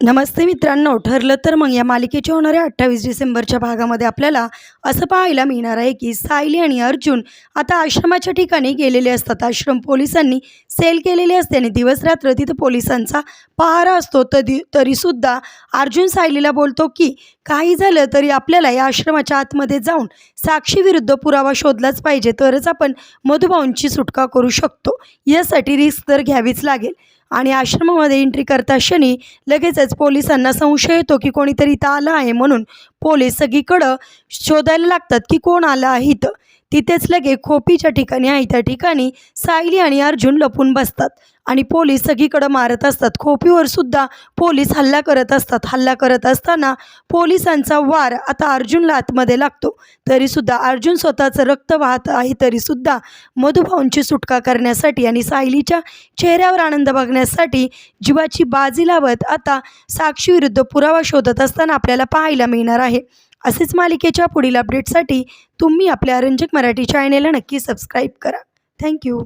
नमस्ते मित्रांनो ठरलं तर मग या मालिकेच्या होणाऱ्या अठ्ठावीस डिसेंबरच्या भागामध्ये आपल्याला असं पाहायला मिळणार आहे की सायली आणि अर्जुन आता आश्रमाच्या ठिकाणी गेलेले असतात. आश्रम पोलिसांनी सेल केलेले असते आणि दिवसरात्र तिथं पोलिसांचा पहारा असतो. तरी तरीसुद्धा अर्जुन सायलीला बोलतो की काही झालं तरी आपल्याला या आश्रमाच्या आतमध्ये जाऊन साक्षीविरुद्ध पुरावा शोधलाच पाहिजे. तरच आपण मधुभाऊंची सुटका करू शकतो. यासाठी रिस्क तर घ्यावीच लागेल. आणि आश्रमामध्ये एंट्री करता क्षणी लगेचच पोलिसांना संशय येतो की कोणीतरी इथं आलं आहे म्हणून पोलीस सगळीकडं शोधायला लागतात की कोण आलं आहे इथं. तिथेच लगे खोपीच्या ठिकाणी आहे त्या ठिकाणी सायली आणि अर्जुन लपून बसतात. आणि पोलीस सगळीकडं मारत असतात. खोपीवर सुद्धा पोलीस हल्ला करत असतात. हल्ला करत असताना पोलिसांचा वार आता अर्जुनला आतमध्ये लागतो. तरीसुद्धा अर्जुन स्वतःचं रक्त वाहत आहे तरीसुद्धा मधुभाऊंची सुटका करण्यासाठी आणि सायलीच्या चेहऱ्यावर आनंद बघण्यासाठी जीवाची बाजी लावत आता साक्षीविरुद्ध पुरावा शोधत असताना आपल्याला पाहायला मिळणार आहे. असेच मालिकेच्या पुढील अपडेटसाठी तुम्ही आपल्या रंजक मराठी चॅनेलला नक्की सबस्क्राईब करा. थँक्यू